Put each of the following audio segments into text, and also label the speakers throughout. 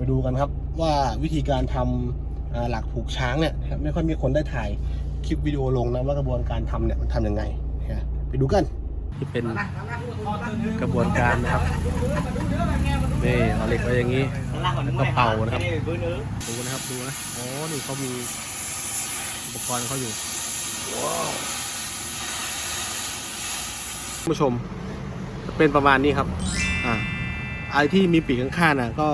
Speaker 1: ไปดูกันครับว่าวิธีการทำอ่าหลักผูกช้างเนี่ยไม่ค่อยมีคนได้ถ่ายคลิปวิดีโอลงนะว่ากระบวนการทำเนี่ยมันทำยังไงไปดูกันที่เป็นกระบวนการนะครับนี่เอาเหล็กไว้อย่างนี้แล้วก็เป่านะครับดูนะครับดูนะอ๋อนี่เขามีอุปกรณ์เขาอยู่ว้าวท่านผู้ชมเป็นประมาณนี้ครับอ่าไอที่มีปีกข้างๆน่ะก็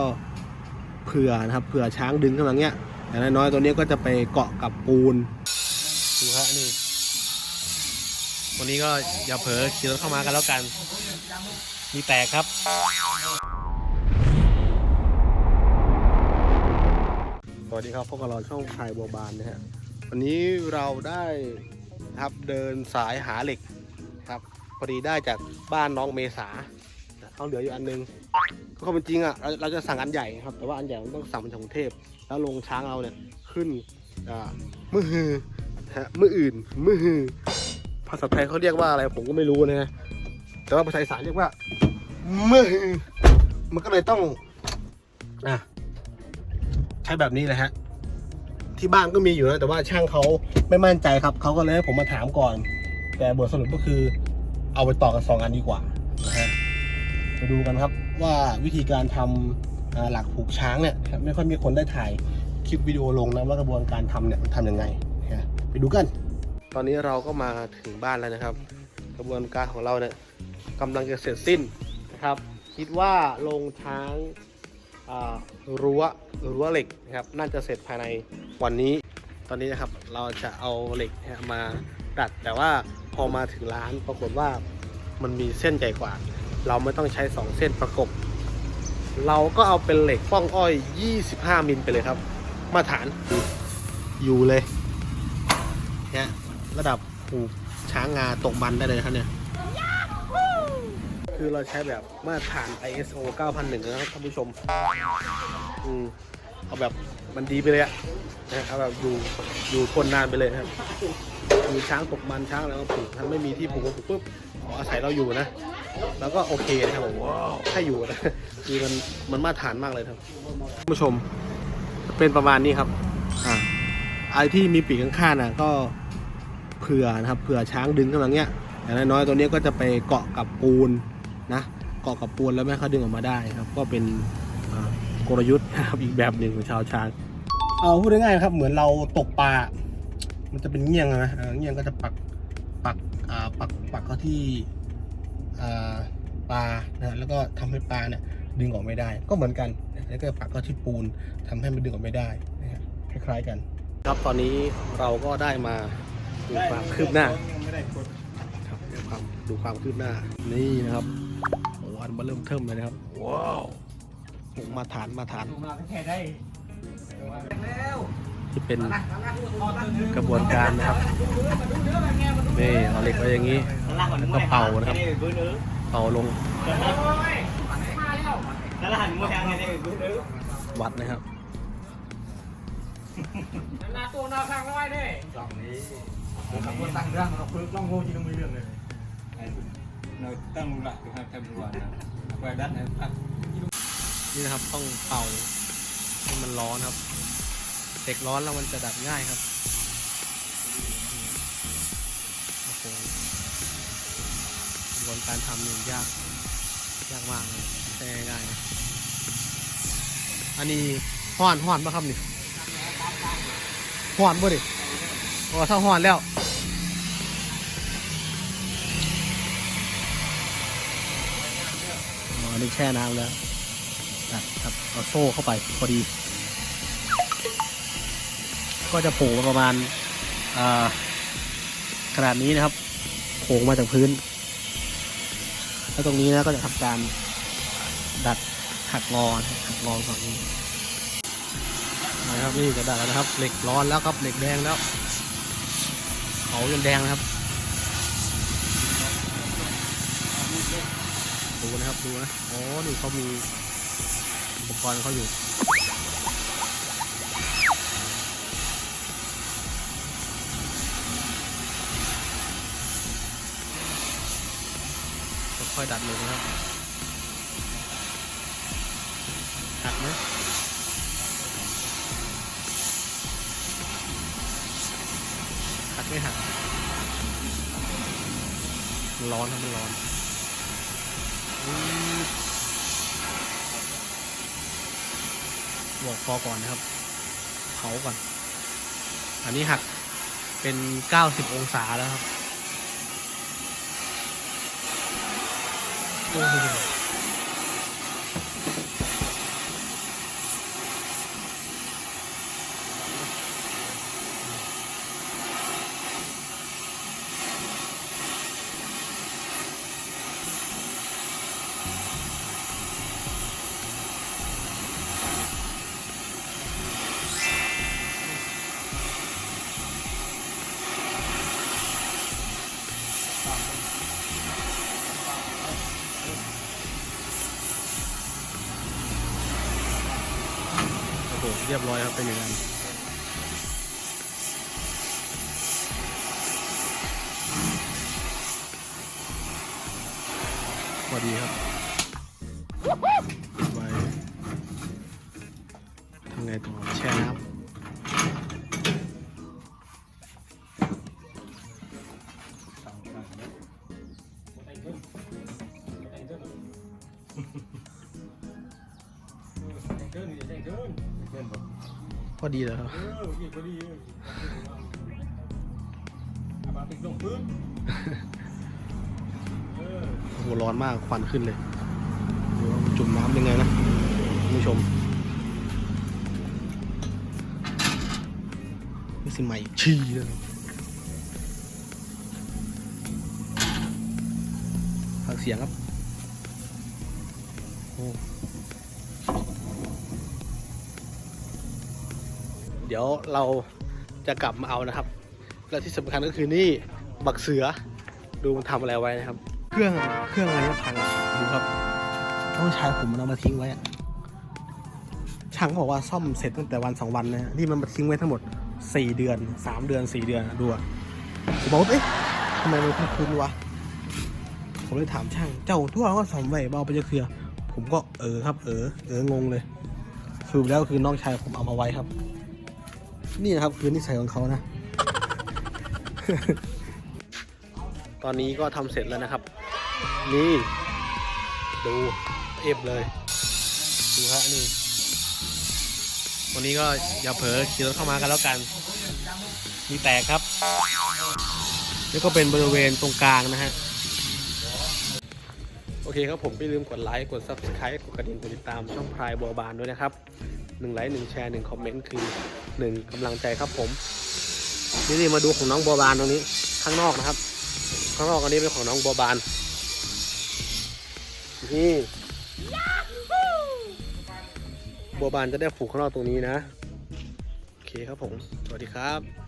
Speaker 1: เผื่อนะครับเผื่อช้างดึงขึ้นมาเงี้ยอย่างน้อยๆตัวนี้ก็จะไปเกาะกับปูนดูฮะนี่วันนี้ก็อย่าเผลอขี่รถเข้ามากันแล้วกัน มีแตกครับ สวัสดีครับพวกเราช่องชายบัวบานนะฮะ วันนี้เราได้ครับเดินสายหาเหล็กครับ พอดีได้จากบ้านน้องเมษาเขาเหลืออยู่อันนึง ความเป็นจริงอะเราเราจะสั่งอันใหญ่ครับ แต่ว่าอันใหญ่มันต้องสั่งมาจากกรุงเทพแล้วลงช้างเราเนี่ยขึ้นอ่ามือฮือฮะมืออื่นมือฮือภาษาไทยเขาเรียกว่าอะไรผมก็ไม่รู้นะฮะแต่ว่าภาษาอีสานเรียกว่ามือฮือมันก็เลยต้องอะใช้แบบนี้แหละฮะที่บ้านก็มีอยู่นะแต่ว่าช่างเขาไม่มั่นใจครับเขาก็เลยให้ผมมาถามก่อน แต่บทสรุปก็คือ เอาไปต่อกันสองอันดีกว่านะฮะไปดูกันครับ ว่าวิธีการทำอ่าหลักผูกช้างเนี่ยไม่ค่อยมีคนได้ถ่ายคลิปวิดีโอลงนะว่ากระบวนการทำเนี่ยทำยังไงไปดูกัน ตอนนี้เราก็มาถึงบ้านแล้วนะครับ กระบวนการของเราเนี่ยกำลังจะเสร็จสิ้นนะครับ คิดว่าลงช้างรั้วรั้วเหล็กนะครับน่าจะเสร็จภายในวันนี้ ตอนนี้นะครับเราจะเอาเหล็กมาดัดแต่ว่าพอมาถึงร้านปรากฏว่ามันมีเส้นใหญ่กว่า เราไม่ต้องใช้ 2 เส้นประกบ เราก็เอาเป็นเหล็กป้องอ้อย 25 มิลไปเลยครับ มาตรฐานอยู่เลยเนี่ยระดับผูกช้างงาตกมันได้เลยครับเนี่ย คือเราใช้แบบมาตรฐาน ISO 9001 นะครับท่านผู้ชม อืมเอาแบบมันดีไปเลยอะนะเอาแบบอยู่อยู่ทนนานไปเลยครับ มีช้างตกมันช้างอะไรก็ผูกถ้าไม่มีที่ผูกก็ผูกปุ๊บ ออาศัยเราอยู่นะ แล้วก็โอเคนะครับผมให้อยู่นะคือมันมันมาตรฐานมากเลยครับท่านผู้ชมเป็นประมาณนี้ครับ อ่าไอ้ที่มีปีกข้างๆน่ะก็เผื่อนะครับเผื่อช้างดึงขึ้นมาเงี้ยอย่างน้อยๆตัวนี้ก็จะไปเกาะกับปูนนะเกาะกับปูนแล้วไม่ให้เขาดึงออกมาได้ครับ ก็เป็นอ่ากลยุทธ์นะครับอีกแบบหนึ่งของชาวช้าง เอาพูดง่ายๆครับ เหมือนเราตกปลา มันจะเป็นเงี้ยงอะนะเออเงี้ยงก็จะปัก ปักอ่าปักปักเข้าที่อ่าปลานะแล้วก็ทำให้ปลาเนี่ยดึงออกไม่ได้ ก็เหมือนกัน แล้วก็ปักเข้าที่ปูนทำให้มันดึงออกไม่ได้นะครับคล้ายๆกัน ครับตอนนี้เราก็ได้มาดูความคืบหน้าครับเดี๋ยวความดูความคืบหน้านี่นะครับโอ้อันมาเริ่มเทิมเลยนะครับว้าวโอ้มาฐานมาฐาน
Speaker 2: แค่ได้
Speaker 1: ที่เป็นกระบวนการนะครับนี่เอาเหล็กไว้อย่างนี้แล้วก็เป่านะครับเป่าลง
Speaker 2: แล้วหันมือแทงเนี่ยบื้อดื้อ
Speaker 1: วัดนะครับ
Speaker 2: นาตัวน้าข้างร้อยด้วยสองนี้ขับรถตั้งเรื่องเราคือต้องโง่ที่ต้องมีเรื่องเลย
Speaker 3: เราตั้งหลักคือทำรัวนะไว้ด้านไหนพัก
Speaker 1: นี่นะครับต้องเป่าให้มันร้อนครับ ด็กร้อนแล้วมันจะดับง่ายครับโอ้โหกระบวนการทำนี่ยยาก ยากมากเลยไม่ง่ายนะอันนี้ห่อนห่อนปะครับนี่ห่อนป่ดิโอ้ถ้าห่อนแล้วอันนี้แช่น้ำแล้วตัดครับเอาโซ่เข้าไปพอดี ก็จะโผล่ประมาณขนาดนี้นะครับโผล่มาจากพื้น แล้วตรงนี้นะก็จะทำการดัดหักงอนหักงอฝั่งนี้นะครับนี่จะดัดแล้วนะครับ เหล็กร้อนแล้วครับเหล็กแดงแล้วเขาจนแดงนะครับดูนะครับดูนะอ๋อนี่เขามีอุปกรณ์เขาอยู่ ค่อยดัดลงนะครับหักไหมหักไม่หักร้อนครับมันร้อนบอกพอก่อนนะครับเผาก่อน อันนี้หักเป็น 90 องศาแล้วครับ โอ้โหโอ้ เรียบร้อยครับเป็นอย่างนั้นพอดีครับไปทำไงต่อแช่ น
Speaker 2: เดินำ
Speaker 1: พอดีเลยครับ
Speaker 2: เออนี่พอดีเออเอามาติดลงพื้นเออ
Speaker 1: โอ้โหร้อนมากควันขึ้นเลยดูว่ามันจุ่มน้ำยังไงนะคุณผู้ชมนี่สิใหม่ชีเลยฟังเสียงครับโอ้ เดี๋ยวเราจะกลับมาเอานะครับ และที่สำคัญก็คือนี่บักเสือดูมันทำอะไรไว้นะครับ เครื่องเครื่องอะไรพังดูครับต้องใช้ผมมันเอามาทิ้งไว้ช่างเขาบอกว่าซ่อมเสร็จตั้งแต่วันสองวันนะนี่มันมาทิ้งไว้ทั้งหมดสี่เดือนสามเดือนสี่เดือนดูอะผมบอกว่าเอ๊ะทำไมมันคุ้นๆวะผมเลยถามช่างเจ้าทั่วก็ซ่อมไว้เบาไปจะเคลียผมก็เออครับ เออเอองงเลยสรุปแล้วคือน้องชายผมเอามาไว้ครับ นี่นะครับคือนิสัยของเขานะ ตอนนี้ก็ทำเสร็จแล้วนะครับ นี่ ดูเอฟเลย ดูฮะนี่ วันนี้ก็อย่าเผลอขี่รถเข้ามากันแล้วกัน มีแตกครับแล้วก็เป็นบริเวณตรงกลางนะฮะ โอเคครับผมไม่ลืมกดไลค์ กด subscribe กดกระดิ่งกดติดตามช่องพรายบัวบานด้วยนะครับหนึ่งไลค์หนึ่งแชร์หนึ่งคอมเมนต์คือ หนึ่งกำลังใจครับผม นี่นี่มาดูของน้องบัวบานตรงนี้ ข้างนอกนะครับ ข้างนอกอันนี้เป็นของน้องบัวบาน นี่บัวบานจะได้ผูกข้างนอกตรงนี้นะ โอเคครับผม สวัสดีครับ